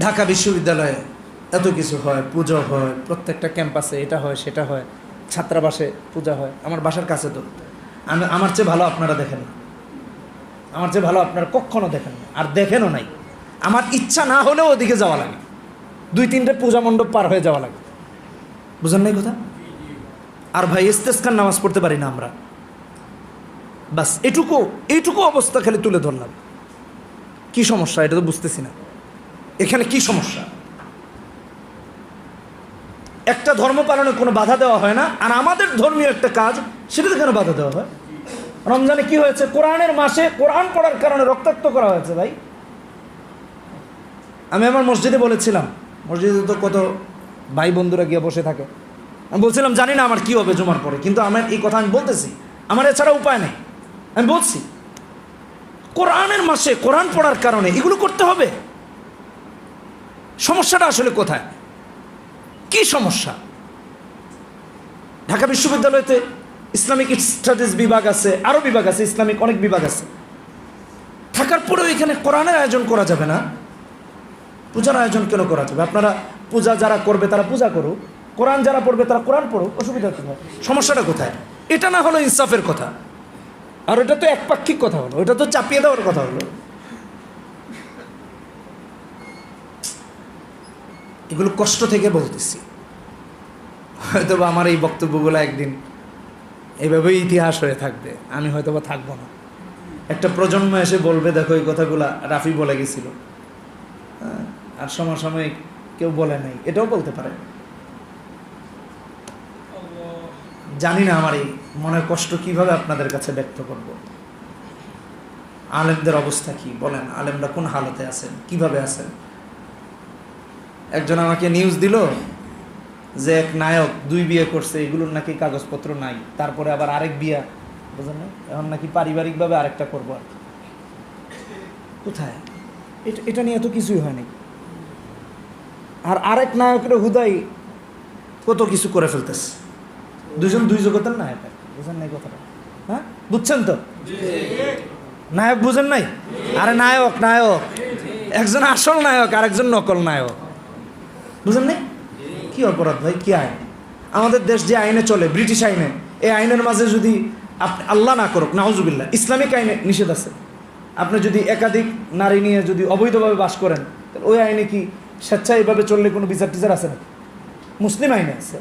ঢাকা বিশ্ববিদ্যালয়ে এত কিছু হয়, পুজো হয়, প্রত্যেকটা ক্যাম্পাসে এটা হয়, সেটা হয়, ছাত্রাবাসে পূজা হয়, আমার বাসার কাছে তো। আমি, আমার চেয়ে ভালো আপনারা দেখেন না। আমার চেয়ে ভালো আপনারা কখনো দেখেন না, আর দেখেনও নাই। আমার ইচ্ছা না হলেও ওদিকে যাওয়া লাগে। দুই তিনটে পূজা মণ্ডপ পার হয়ে যাওয়া লাগে। বুঝেন নাই কথা? আর ভাই, ইস্তেস্কার নামাজ পড়তে পারি না আমরা। বাস, এটুকু এইটুকু অবস্থা খালি তুলে ধরলাম। কি সমস্যা, এটা তো বুঝতেছি না। এখানে কি সমস্যা? একটা ধর্ম পালনে কোনো বাধা দেওয়া হয় না, আর আমাদের ধর্মীয় একটা কাজ, সেটাতে কেন বাধা দেওয়া হয়? রমজানে কি হয়েছে? কোরআনের মাসে কোরআন পড়ার কারণে রক্তাক্ত করা হয়েছে ভাই। আমি আমার মসজিদে বলেছিলাম, মসজিদে তো কত ভাই বন্ধুরা গিয়ে বসে থাকে। আমি বলছিলাম, জানি না আমার কি হবে জমার পরে, কিন্তু আমার এই কথা আমি বলতেছি। আমার এছাড়া উপায় নেই। আমি বলছি, কোরআনের মাসে কোরআন পড়ার কারণে এগুলো করতে হবে? সমস্যাটা আসলে কোথায়? কি সমস্যা? ঢাকা বিশ্ববিদ্যালয়তে ইসলামিক স্টাডিজ বিভাগ আছে, আরও বিভাগ আছে, ইসলামিক অনেক বিভাগ আছে। থাকার পরেও এখানে কোরআনের আয়োজন করা যাবে না? পূজার আয়োজন কেন করা যাবে? আপনারা পূজা যারা করবে তারা পূজা করুক, কোরআন যারা পড়বে তারা কোরআন পড়ুক, অসুবিধা কোথায় সমস্যাটা কোথায়? এটা না হলো ইনসাফের কথা। আর ওটা তো একপাক্ষিক কথা হলো, ওটা তো চাপিয়ে দেওয়ার কথা হলো। এগুলো কষ্ট থেকে বলতেছি। হয়তো বা আমার এই বক্তব্যগুলো একদিন এইভাবেই ইতিহাস হয়ে থাকবে আমি হয়তো বা থাকব না। একটা প্রজন্ম এসে বলবে দেখো এই কথাগুলা রাফি বলে গেছিল। হ্যাঁ, আর সমসাময়িক কেউ বলে নাই এটাও বলতে পারে। জানি না আমার এই মনের কষ্ট কীভাবে আপনাদের কাছে ব্যক্ত করব। আলেমদের অবস্থা কি? বলেন আলেমরা কোন হালতে আছেন? কীভাবে আছেন? একজন আমাকে নিউজ দিল যে এক নায়ক দুই বিয়ে করছে, এগুলোর নাকি কাগজপত্র নাই। তারপরে আবার আরেক বিয়া, বুঝলেন এখন নাকি পারিবারিকভাবে আরেকটা করব আর কোথায়? এটা নিয়ে তো কিছুই হয়নি আর আরেক নায়কের হুদাই কত কিছু করে ফেলতেছে। দুজন দুই জগতের নায়ক বুঝেন নাই কথাটা? হ্যাঁ? বুঝছেন তো? নায়ক বুঝেন নাই? আরে নায়ক নায়ক। একজন আসল নায়ক আর একজন নকল নায়ক। বুঝেন নাই কি অপরাধ ভাই? কি আইন? আমাদের দেশ যে আইনে চলে, ব্রিটিশ আইনে, এই আইনের মাঝে যদি আল্লাহ না করুক, নাউজুবিল্লাহ, ইসলামিক আইনে নিষেধ আছে। আপনি যদি একাধিক নারী নিয়ে যদি অবৈধভাবে বাস করেন, তাহলে ওই আইনে কি স্বেচ্ছায় এভাবে চললে কোনো বিচার টিচার আছে না মুসলিম আইনে আছে।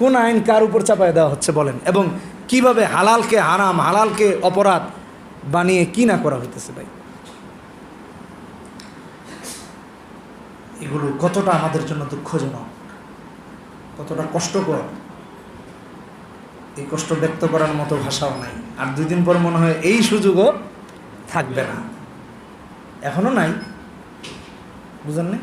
কোন আইন কার উপর চাপায় দেওয়া হচ্ছে বলেন? এবং কীভাবে হালালকে হারাম, হালালকে অপরাধ বানিয়ে কি না করা হইতেছে ভাই? এগুলো কতটা আমাদের জন্য দুঃখজনক, কতটা কষ্টকর। এই কষ্ট ব্যক্ত করার মতো ভাষাও নাই। আর দুই দিন পর মনে হয় এই সুযোগও থাকবে না। এখনও নাই। বুঝলেন না